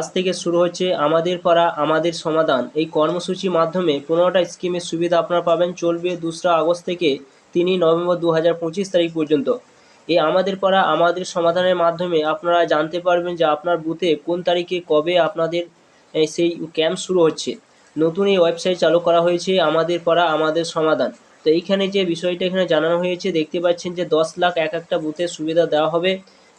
আজ থেকে শুরু হচ্ছে আমাদের পাড়া আমাদের সমাধান। এই কর্মসূচির মাধ্যমে পনেরোটা স্কিমের সুবিধা আপনারা পাবেন। চলবে দোসরা আগস্ট থেকে তিনই নভেম্বর দু হাজার পঁচিশ তারিখ পর্যন্ত। এই আমাদের পাড়া আমাদের সমাধানের মাধ্যমে আপনারা জানতে পারবেন যে আপনার বুথে কোন তারিখে কবে আপনাদের সেই ক্যাম্প শুরু হচ্ছে। নতুন এই ওয়েবসাইট চালু করা হয়েছে আমাদের পাড়া আমাদের সমাধান। তো এইখানে যে বিষয়টা এখানে জানানো হয়েছে, দেখতে পাচ্ছেন যে দশ লাখ এক একটা বুথের সুবিধা দেওয়া হবে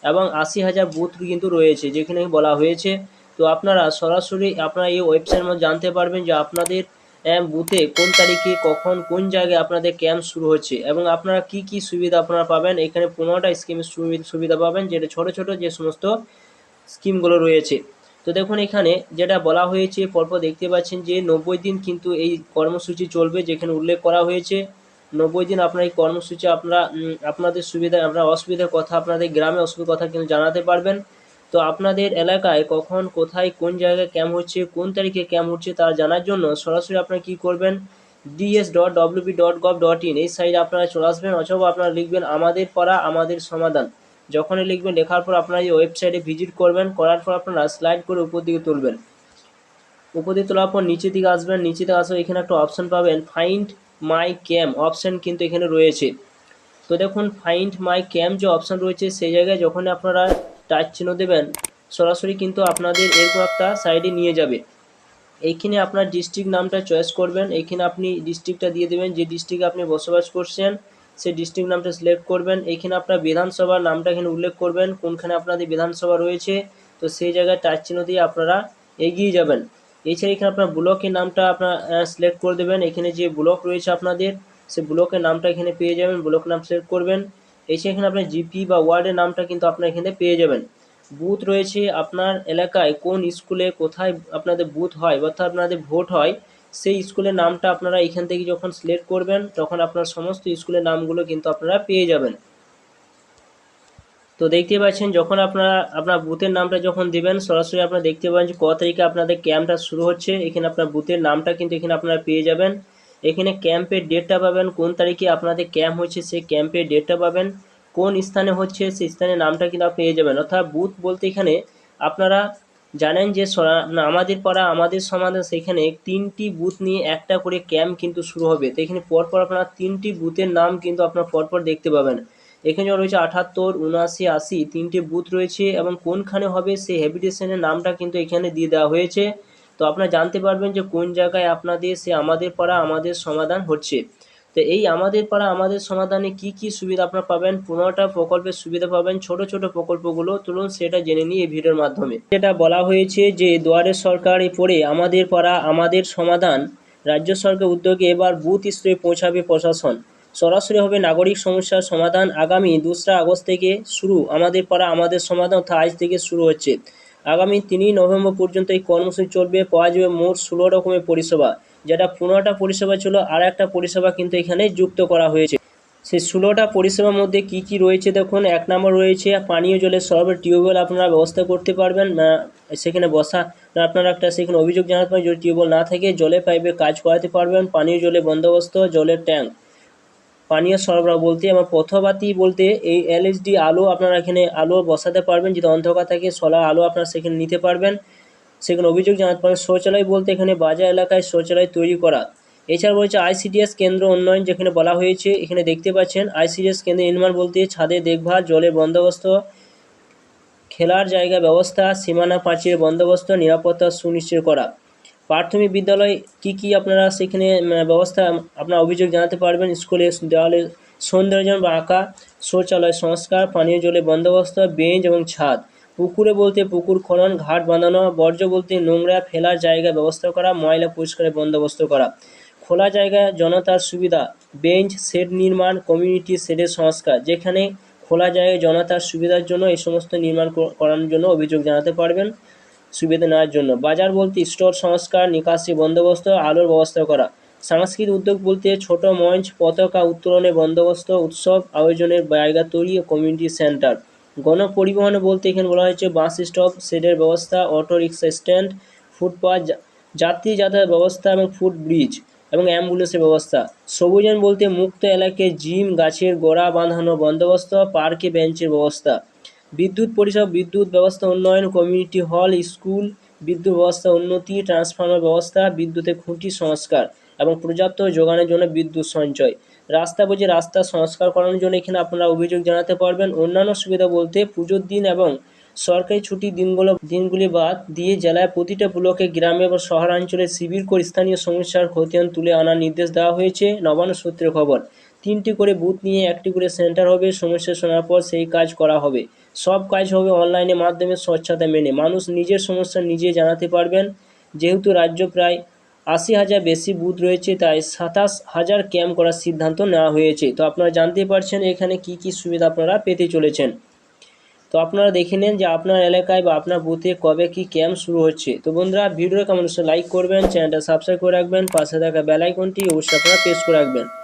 এবং আশি হাজার বুথ কিন্তু রয়েছে, যেখানে বলা হয়েছে তো আপনারা সরাসরি আপনারা এই ওয়েবসাইটের মধ্যে জানতে পারবেন যে আপনাদের বুথে কোন তারিখে, কখন, কোন জায়গায় আপনাদের ক্যাম্প শুরু হচ্ছে এবং আপনারা কি কি সুবিধা আপনারা পাবেন। এখানে পনেরোটা স্কিমের সুবিধা পাবেন, যেটা ছোট ছোট যে সমস্ত স্কিমগুলো রয়েছে। তো দেখুন এখানে যেটা বলা হয়েছে, পরপর দেখতে পাচ্ছেন যে নব্বই দিন কিন্তু এই কর্মসূচি চলবে যেখানে উল্লেখ করা হয়েছে। নব্বই দিন আপনার এই কর্মসূচি আপনারা আপনাদের সুবিধা, আপনার অসুবিধার কথা, আপনাদের গ্রামে অসুবিধার কথা কিন্তু জানাতে পারবেন। তো আপনাদের এলাকায় কখন, কোথায়, কোন জায়গায় ক্যাম্প হচ্ছে, কোন তারিখে ক্যাম্প হচ্ছে তা জানার জন্য সরাসরি আপনারা কী করবেন? DS dot WB dot gov dot in এই সাইটে আপনারা চলে আসবেন অথবা আপনারা লিখবেন আমাদের পড়া, আমাদের সমাধান। যখনই লিখবেন, লেখার পর আপনারা এই ওয়েবসাইটে ভিজিট করবেন, করার পর আপনারা স্লাইড করে উপর দিকে তুলবেন। উপর দিকে তোলার পর নিচের দিকে আসবেন নিচে দিকে আসলে এখানে একটা অপশন পাবেন ফাইন্ড মাই ক্যাম্প অপশন কিন্তু এখানে রয়েছে। তো দেখুন ফাইন্ড মাই ক্যাম্প যে অপশন রয়েছে, সেই জায়গায় যখন আপনারা টাচ চিহ্ন দেবেন, সরাসরি কিন্তু আপনাদের এরকম একটা সাইডে নিয়ে যাবে। এইখানে আপনার ডিস্ট্রিক্ট নামটা চয়েস করবেন, এইখানে আপনি ডিস্ট্রিক্টটা দিয়ে দেবেন, যে ডিস্ট্রিক্টে আপনি বসবাস করছেন, সেই ডিস্ট্রিক্ট নামটা সিলেক্ট করবেন, এইখানে আপনার বিধানসভার নামটা এখানে উল্লেখ করবেন, কোনখানে আপনাদের বিধানসভা রয়েছে, তো সেই জায়গায় টাচ চিহ্ন দিয়ে আপনারা এগিয়ে যাবেন। এছাড়া এখানে আপনার ব্লকের নামটা আপনার সিলেক্ট করে দেবেন, এখানে যে ব্লক রয়েছে আপনাদের সেই ব্লকের নামটা এখানে পেয়ে যাবেন ব্লক নাম সিলেক্ট করবেন। এছাড়া এখানে আপনার জিপি বা ওয়ার্ডের নামটা কিন্তু আপনার এখানে পেয়ে যাবেন। বুথ রয়েছে আপনার এলাকায়, কোন স্কুলে কোথায় আপনাদের বুথ হয় অর্থাৎ আপনাদের ভোট হয়, সেই স্কুলের নামটা আপনারা এখান থেকে যখন সিলেক্ট করবেন, তখন আপনার সমস্ত স্কুলের নামগুলো কিন্তু আপনারা পেয়ে যাবেন। তো দেখতে পাচ্ছেন, যখন আপনারা আপনার বুথের নামটা যখন দিবেন, সরাসরি আপনারা দেখতে পাবেন যে ক তারিখে আপনাদের ক্যাম্পটা শুরু হচ্ছে। এখানে আপনার বুথের নামটা কিন্তু এখানে আপনারা পেয়ে যাবেন। এখানে ক্যাম্পের ডেটটা পাবেন, কোন তারিখে আপনাদের ক্যাম্প হচ্ছে সেই ক্যাম্পের ডেটটা পাবেন, কোন স্থানে হচ্ছে, সেই স্থানের নামটা কিন্তু পেয়ে যাবেন। অর্থাৎ বুথ বলতে এখানে আপনারা জানেন যে আমাদের পাড়া, আমাদের সমাধান সেখানে তিনটি বুথ নিয়ে একটা করে ক্যাম্প কিন্তু শুরু হবে। তো এখানে পরপর আপনারা তিনটি বুথের নাম কিন্তু আপনারা পরপর দেখতে পাবেন। এখানে রয়েছে আঠাত্তর উনআশি, আশি, তিনটি বুথ রয়েছে এবং কোনখানে হবে সেই হ্যাবিটেশনের নামটা কিন্তু এখানে দিয়ে দেওয়া হয়েছে। তো আপনারা জানতে পারবেন যে কোন জায়গায় আপনাদের সে আমাদের পাড়া, আমাদের সমাধান হচ্ছে। তো এই আমাদের পাড়া, আমাদের সমাধানে কি কি সুবিধা আপনারা পাবেন? পনেরোটা প্রকল্পের সুবিধা পাবেন, ছোট ছোট প্রকল্পগুলো। তুলুন সেটা জেনে নিই এই ভিডিওর মাধ্যমে। যেটা বলা হয়েছে যে দুয়ারে সরকারে পড়ে আমাদের পাড়া, আমাদের সমাধান। রাজ্য সরকার উদ্যোগে এবার বুথ স্তরে পৌঁছাবে প্রশাসন। সরাসরি হবে নাগরিক সমস্যার সমাধান। আগামী দোসরা আগস্ট থেকে শুরু আমাদের পাড়া, আমাদের সমাধান অর্থাৎ আজ থেকে শুরু হচ্ছে। আগামী তিনই নভেম্বর পর্যন্ত এই কর্মসূচি চলবে। পাওয়া যাবে মোট ষোলো রকমের পরিষেবা। যেটা পনেরোটা পরিষেবা ছিল আর একটা পরিষেবা কিন্তু এখানে যুক্ত করা হয়েছে। সেই ষোলোটা পরিষেবার মধ্যে কি কি রয়েছে দেখুন। এক নম্বর রয়েছে পানীয় জলের সরবরাহ টিউবওয়েল আপনারা ব্যবস্থা করতে পারবেন। আহ, সেখানে বসা আপনারা একটা সেখানে অভিযোগ জানাতে পারেন যদি টিউবওয়েল না থাকে জলে পাইপে কাজ করাতে পারবেন। পানীয় জলের বন্দোবস্ত জলের ট্যাঙ্ক। পানীয় সরবরাহ বলতে, আমার পথবাতি বলতে এই এলএসডি আলো আপনারা এখানে আলো বসাতে পারবেন যদি অন্ধকার থাকে সোলার আলো আপনারা সেখানে নিতে পারবেন। সেখানে অভিযোগ জানাতে পারেন, শৌচালয় বলতে এখানে বাজার এলাকায় শৌচালয় তৈরি করা। এছাড়া রয়েছে আইসিডিএস কেন্দ্র উন্নয়ন, যেখানে বলা হয়েছে, এখানে দেখতে পাচ্ছেন আইসিডিএস কেন্দ্র নির্মাণ বলতে ছাদে দেখভাল, জলের বন্দোবস্ত, খেলার জায়গা ব্যবস্থা, সীমানা প্রাচীরের বন্দোবস্ত, নিরাপত্তা সুনিশ্চিত করা। প্রাথমিক বিদ্যালয় কি কি আপনারা সেখানে ব্যবস্থা, আপনার অভিযোগ জানাতে পারবেন? স্কুলে দেওয়ালে সৌন্দর্য বা আঁকা, শৌচালয় সংস্কার, পানীয় জলের বন্দোবস্ত, বেঞ্চ এবং ছাদ, পুকুরে বলতে পুকুর খনন, ঘাট বাঁধানো, বর্জ্য বলতে নোংরা, ফেলার জায়গা ব্যবস্থা করা, ময়লা পরিষ্কারের বন্দোবস্ত করা, খোলা জায়গায় জনতার সুবিধা, বেঞ্চ, শেড নির্মাণ, কমিউনিটি শেডের সংস্কার, যেখানে খোলা জায়গায় জনতার সুবিধার জন্য এই সমস্ত নির্মাণ কর- করানোর জন্য অভিযোগ জানাতে পারবেন। সুবিধা নেওয়ার জন্য। বাজার বলতে স্টোর, সংস্কার, নিকাশি, বন্দোবস্ত, আলোর ব্যবস্থা করা। সাংস্কৃতিক উদ্যোগ বলতে ছোট মঞ্চ, পতাকা উত্তোলনের বন্দোবস্ত, উৎসব, আয়োজনের জায়গা তৈরি ও কমিউনিটি সেন্টার গণপরিবহন বলতে এখানে বলা হয়েছে বাস স্টপ শেডের ব্যবস্থা, অটো রিক্সা স্ট্যান্ড ফুটপাথ যাত্রী যাতায়াত ব্যবস্থা এবং ফুট ব্রিজ এবং অ্যাম্বুলেন্সের ব্যবস্থা। সবুজায়ন বলতে মুক্ত এলাকায় জিম, গাছের গোড়া বাঁধানো বন্দোবস্ত, পার্কে বেঞ্চের ব্যবস্থা। বিদ্যুৎ পরিষেবা, বিদ্যুৎ ব্যবস্থা উন্নয়ন কমিউনিটি হল, স্কুল, বিদ্যুৎ ব্যবস্থা উন্নতি, ট্রান্সফর্মার ব্যবস্থা বিদ্যুতের খুঁটি সংস্কার এবং পর্যাপ্ত যোগানের জন্য বিদ্যুৎ সঞ্চয়। রাস্তা বুঝে রাস্তা সংস্কার করানোর জন্য এখানে আপনারা অভিযোগ জানাতে পারবেন। অন্যান্য সুবিধা বলতে পুজোর দিন এবং সরকারি ছুটির দিনগুলো, দিনগুলি বাদ দিয়ে জেলায় প্রতিটা ব্লকে গ্রামে বা শহরাঞ্চলে শিবির করে স্থানীয় সমস্যার খতিয়ান তুলে আনার নির্দেশ দেওয়া হয়েছে। নবান্ন সূত্রে খবর, তিনটি করে বুথ নিয়ে একটি করে সেন্টার হবে। সমস্যা শোনার পর সেই কাজ করা হবে। সব কাজ হবে অনলাইনের মাধ্যমে স্বচ্ছতা মেনে। মানুষ নিজের সমস্যা নিজে জানাতে পারবেন। যেহেতু রাজ্য প্রায় আশি হাজার বেশি বুথ রয়েছে, তাই সাতাশ হাজার ক্যাম্প করার সিদ্ধান্ত নেওয়া হয়েছে। তো আপনারা জানতে পারছেন এখানে কি কি সুবিধা আপনারা পেতে চলেছেন। তো আপনারা দেখে নেন যে আপনার এলাকায় বা আপনার বুথে কবে কি ক্যাম্প শুরু হচ্ছে। তো বন্ধুরা, ভিডিওটা কেমন লাইক করবেন, চ্যানেলটা সাবস্ক্রাইব করে রাখবেন, পাশে থাকা বেল আইকনটি অবশ্যই আপনারা প্রেস করে রাখবেন।